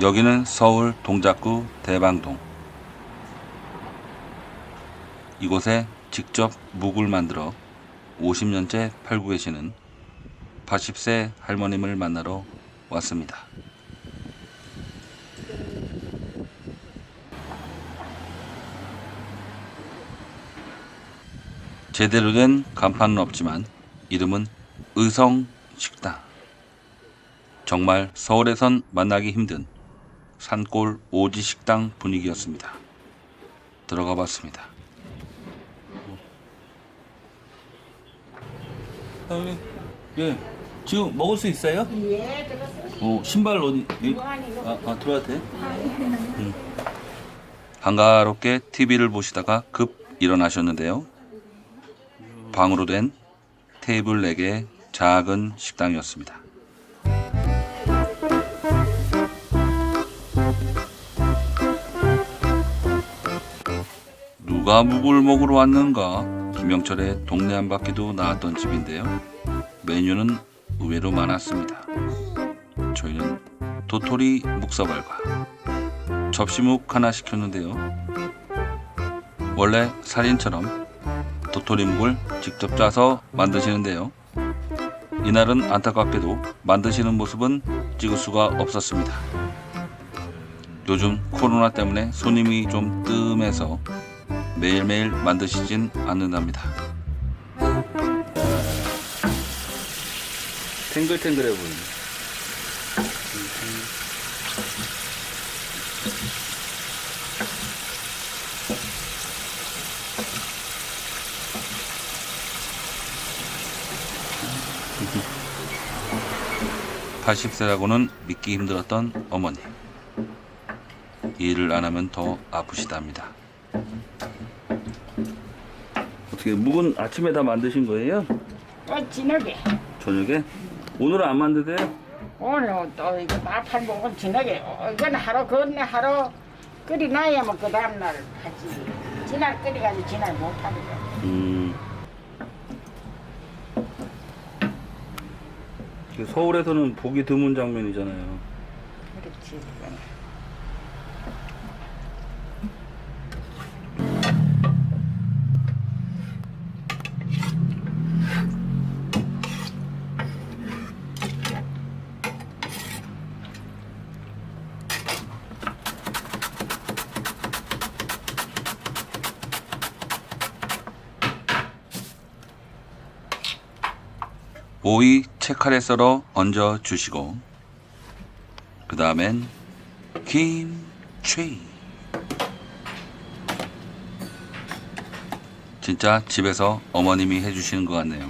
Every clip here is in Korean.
여기는 서울 동작구 대방동. 이곳에 직접 묵을 만들어 50년째 팔고 계시는 80세 할머님을 만나러 왔습니다. 제대로 된 간판은 없지만 이름은 의성 식당. 정말 서울에선 만나기 힘든 산골 오지 식당 분위기였습니다. 들어가 봤습니다. 사장님, 예, 지금 먹을 수 있어요? 예, 들었어요. 어, 신발 어디? 예? 아, 아 들어와도 돼? 한가롭게 TV를 보시다가 급 일어나셨는데요. 방으로 된 테이블 4개의 작은 식당이었습니다. 누가 묵을 먹으러 왔는가? 김영철의 동네 한 바퀴도 나왔던 집인데요. 메뉴는 의외로 많았습니다. 저희는 도토리 묵사발과 접시묵 하나 시켰는데요. 원래 살인처럼 도토리묵을 직접 짜서 만드시는데요. 이날은 안타깝게도 만드시는 모습은 찍을 수가 없었습니다. 요즘 코로나 때문에 손님이 좀 뜸해서 매일매일 만드시진 않는답니다. 탱글탱글해 보이네. 팔십 세라고는 믿기 힘들었던 어머니. 일을 안 하면 더 아프시답니다. 어떻게 묵은 아침에 다 만드신 거예요? 어, 진하게. 저녁에? 오늘은 안 만드세요? 오늘 또 이거 모금 진하게. 어, 이건 하루 건네 하루 끓이놔야만 그 다음날 하지. 지날 끓여가지고 지날 못하는 거. 음. 서울에서는 보기 드문 장면이잖아요. 그렇지. 그건. 오이 채칼에 썰어 얹어 주시고 그 다음엔 김치 진짜 집에서 어머님이 해주시는 것 같네요.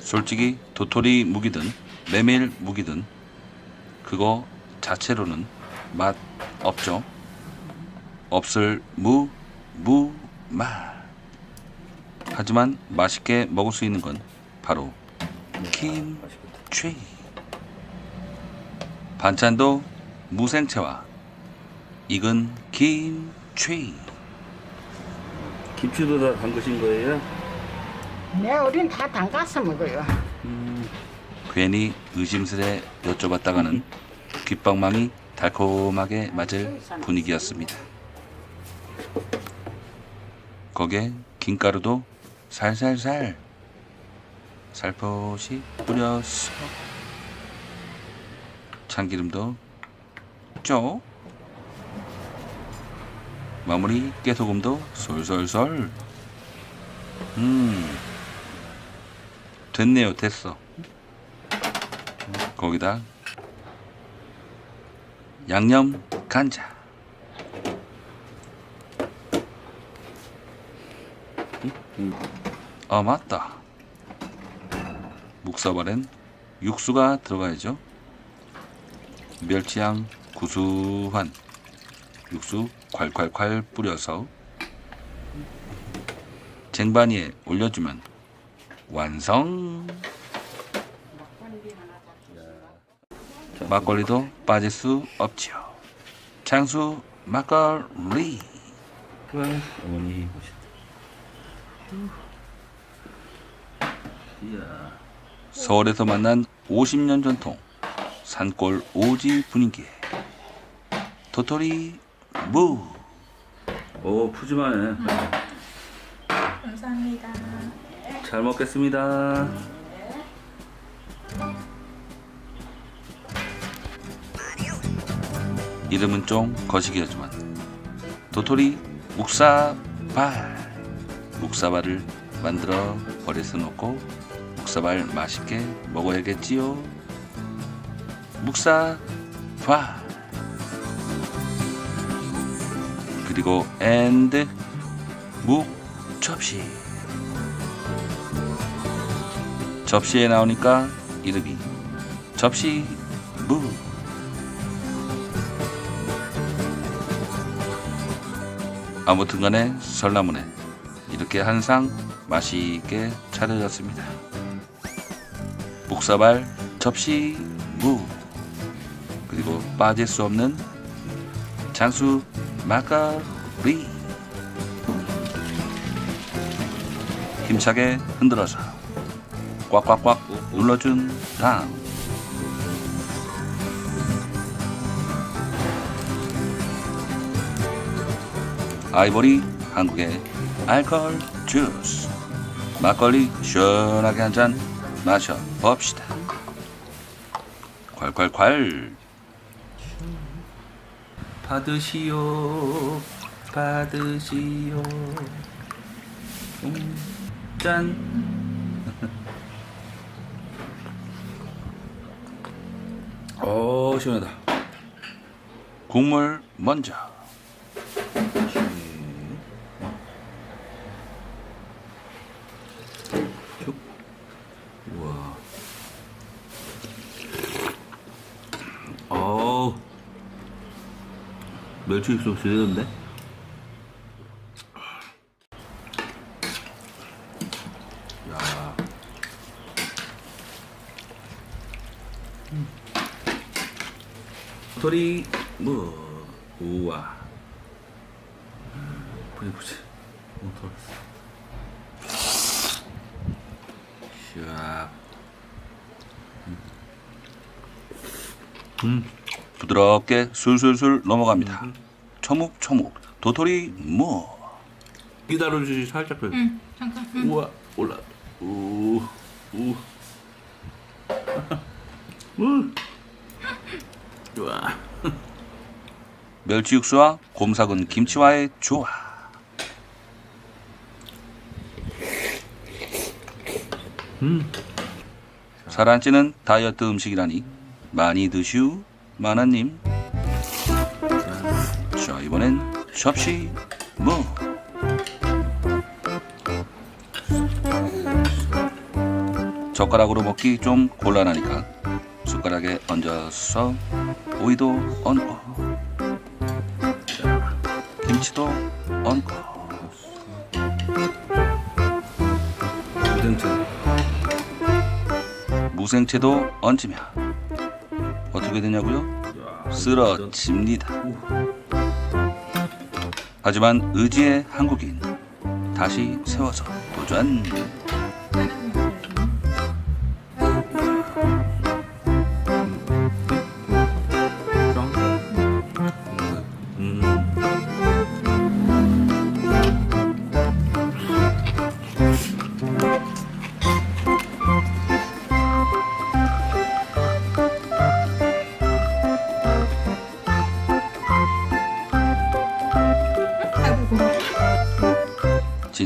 솔직히 도토리 묵이든 메밀 묵이든 그거 자체로는 맛 없죠? 없을 무, 무, 맛 하지만 맛있게 먹을 수 있는 건 바로 김치. 반찬도 무생채와 익은 김치. 김치도 다 담그신 거예요? 내 어린 다 담가서 먹어요. 괜히 의심스레 여쭤봤다가는 귓방망이 달콤하게 맞을 분위기였습니다. 거기에 김가루도 살살살 살포시 뿌려서 참기름도 쪽 마무리 깨소금도 솔솔솔. 음 됐네요 됐어. 거기다 양념 간장 아 맞다. 묵사발엔 육수가 들어가야죠. 멸치향 구수한 육수 콸콸콸 뿌려서 쟁반 위에 올려주면 완성! 막걸리도 빠질 수 없지요. 장수 막걸리! 와, 어머니 오셨다. 서울에서 만난 50년 전통 산골 오지 분위기에 도토리 무. 오 푸짐하네. 감사합니다. 잘 먹겠습니다. 이름은 좀 거시기하지만 도토리 묵사발 묵사발을 만들어 순 없고 묵사발 맛있게 먹어야겠지요. 묵사발 그리고 앤드 묵 접시. 접시에 나오니까 이름이 접시 무. 아무튼간에 설나무네. 이렇게 한상 맛있게 차려졌습니다 목사발 접시 무. 그리고 빠질 수 없는 장수 마카리. 힘차게 흔들어서 꽉꽉꽉 눌러준 다음. 아이보리 한국의 알코올 주스. 막걸리 시원하게 한 잔 마셔 봅시다. 콸콸콸. 받으시오. 받으시오. 음, 짠. 오 시원하다. 국물 먼저 쭉. 우와 어우 육수 제대로인데? 야. 도토리 무 우와. 보지 보지 너무 더웠어 샥 음, 부드럽게 술술술 넘어갑니다 초묵초묵 도토리 무 기다려주시 살짝 그 응, 잠깐. 응. 우와 올라. 우우. 우. 좋아. 멸치 육수와 곰삭은 김치와의 조화. 음. 살 안 찌는 다이어트 음식이라니 많이 드슈 마나님. 자 이번엔 접시 무 젓가락으로 먹기 좀 곤란하니까 숟가락에 얹어서 오이도 얹고 자, 김치도 얹고 무생채 무생채도 얹으면 어떻게 되냐고요? 쓰러집니다. 하지만 의지의 한국인 다시 세워서 도전.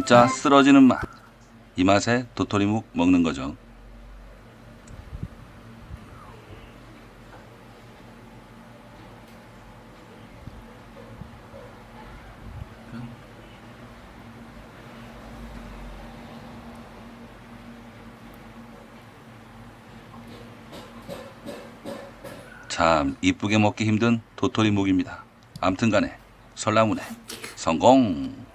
진짜 쓰러지는 맛. 이 맛에 도토리묵 먹는 거죠. 참 이쁘게 먹기 힘든 도토리묵입니다. 암튼간에 설나무네 성공.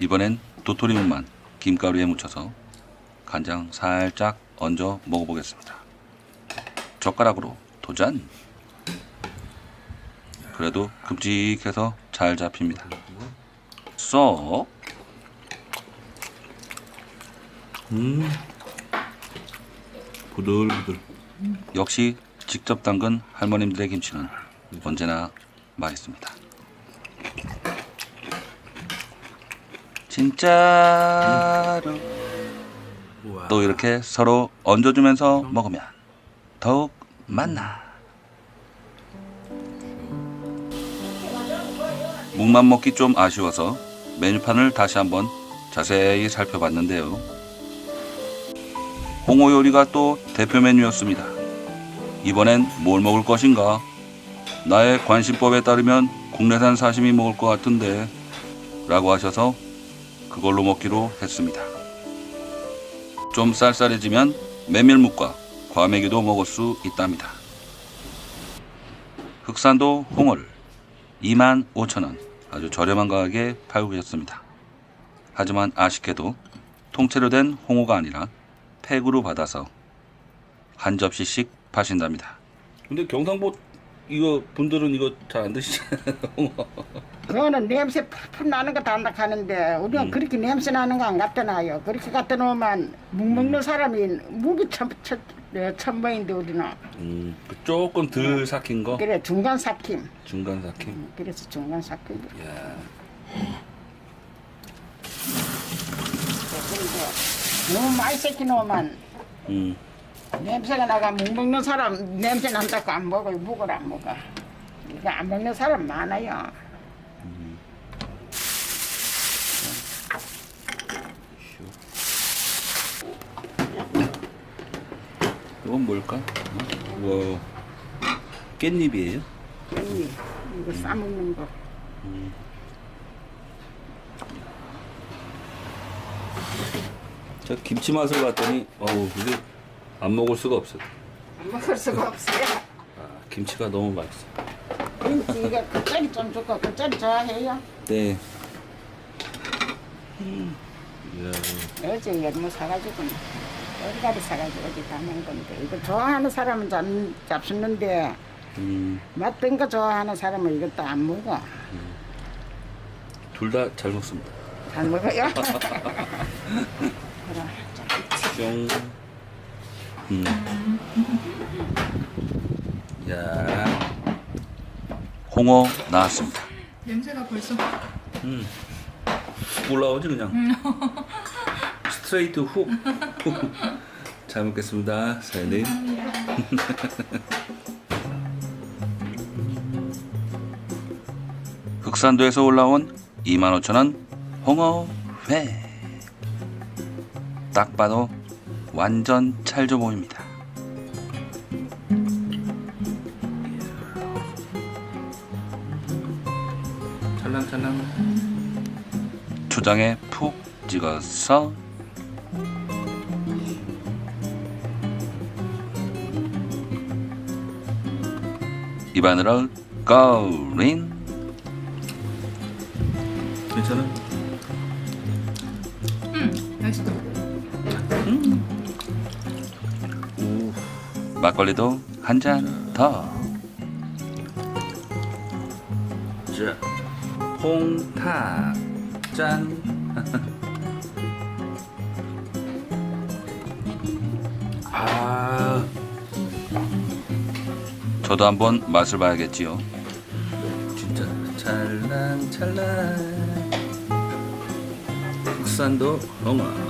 이번엔 도토리묵만 김가루에 묻혀서 간장 살짝 얹어 먹어보겠습니다. 젓가락으로 도전. 그래도 큼직해서 잘 잡힙니다. 쏙. 음 부들부들. 역시 직접 담근 할머님들의 김치는 언제나 맛있습니다. 진짜로. 또 이렇게 서로 얹어주면서 먹으면 더욱 맛나. 묵만 먹기 좀 아쉬워서 메뉴판을 다시 한번 자세히 살펴봤는데요. 홍어 요리가 또 대표 메뉴였습니다. 이번엔 뭘 먹을 것인가? 나의 관심법에 따르면 국내산 사시미 먹을 것 같은데 라고 하셔서 그걸로 먹기로 했습니다. 좀 쌀쌀해지면 메밀묵과 과메기도 먹을 수 있답니다. 흑산도 홍어를 25,000원 아주 저렴한 가격에 팔고 계셨습니다. 하지만 아쉽게도 통째로 된 홍어가 아니라 팩으로 받아서 한 접시씩 파신답니다. 근데 경상도 이거 분들은 이거 잘 안 드시잖아요. 그거는 냄새 풀풀 나는 거 단다 하는데 우리는 음. 그렇게 냄새 나는 거 안 갖다 놔요. 그렇게 갖다 놓으면 묵 먹는 사람이 무기 천, 천, 네, 천번인데 우리는 음, 그 조금 덜 삭힌 거. 그래 중간 삭힘. 중간 삭힌. 그래서 중간 삭힘. 야. 그리고 너무 많이 삭혀 놓으면 음. 냄새가 나가 묵 먹는 사람 냄새 난다고 안 먹어요. 묵을 안 먹어. 이거 안 먹는 사람 많아요. 이건 뭘까? 와. 깻잎이에요? 언니 이거 싸먹는 거. 저 김치 맛을 봤더니 어우 이게 안 먹을 수가 없어요. 안 먹을 수가 없어요. 아, 김치가 너무 맛있어. 김치 이거 겉절이 좀 줄까? 겉절이 좋아해요? 네. 이야, 어제 이거 뭐 사가지고 어디 가리 사가지고 어디 다낸 건데 이거 좋아하는 사람은 잡, 잡수는데 음, 맛든 거 좋아하는 사람은 이것도 안 먹어. 둘다 잘 먹습니다. 잘 먹어요? 그래. 뿅. 음. 야, 홍어 나왔습니다. 냄새가 벌써 음. 훅 올라오지 그냥. 스트레이트 훅. 훅. 잘 먹겠습니다, 사장님. 흑산도에서 올라온 25,000원 홍어회. 딱 봐도 완전 찰져 보입니다. 찰랑찰랑. 초장에 푹 찍어서 입안으로 고린 괜찮아? 막걸리도 한 잔 더. 자, 홍탁 짠. 아, 저도 한번 맛을 봐야겠지요. 진짜 찰랑찰랑. 국산도 홍어.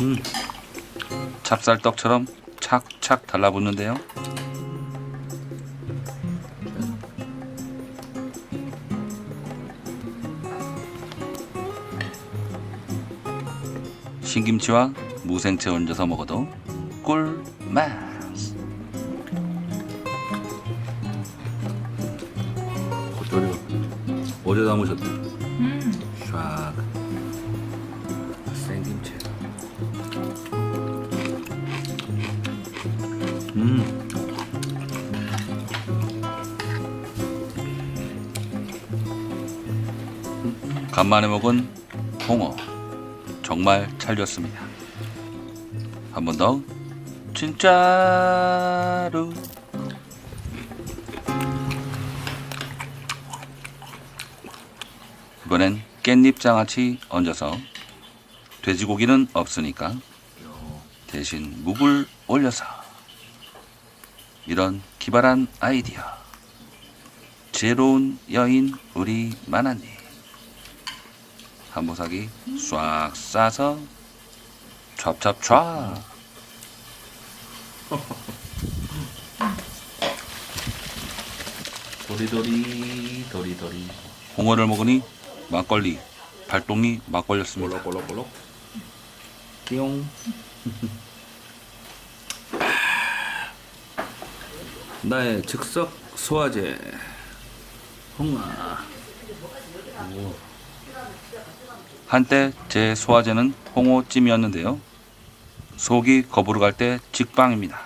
음, 찹쌀떡처럼 착착 달라붙는데요. 신김치와 무생채 얹어서 먹어도 간만에 먹은 홍어 정말 찰졌습니다. 한 번 더. 진짜로. 이번엔 깻잎 장아찌 얹어서 돼지고기는 없으니까 대신 묵을 올려서 이런 기발한 아이디어. 지혜로운 여인 우리 만화님 한보사기 싹 싸서 찹찹찹. 도리도리 도리도리. 홍어를 먹으니 막걸리 발동이 막 걸렸습니다. 볼록볼록볼록. 띠용. 나의 즉석 소화제. 홍아 한때 제 소화제는 홍어찜이었는데요. 속이 거부로 갈 때 직방입니다.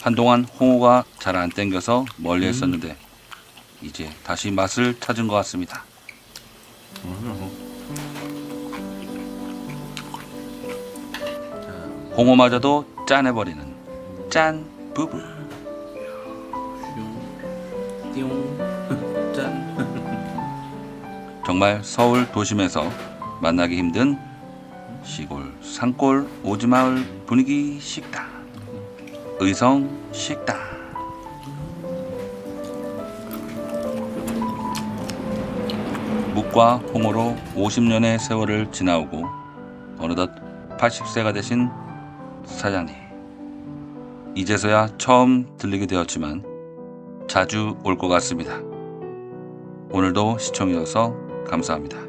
한동안 홍어가 잘 안 땡겨서 멀리 했었는데 이제 다시 맛을 찾은 것 같습니다. 홍어마저도 짠해버리는 짠 부부. 띠용 짠 정말 서울 도심에서 만나기 힘든 시골 산골 오지마을 분위기 식당 의성 식당 묵과 홍어로 50년의 세월을 지나오고 어느덧 80세가 되신 사장님 이제서야 처음 들리게 되었지만 자주 올 것 같습니다. 오늘도 시청해주셔서 감사합니다.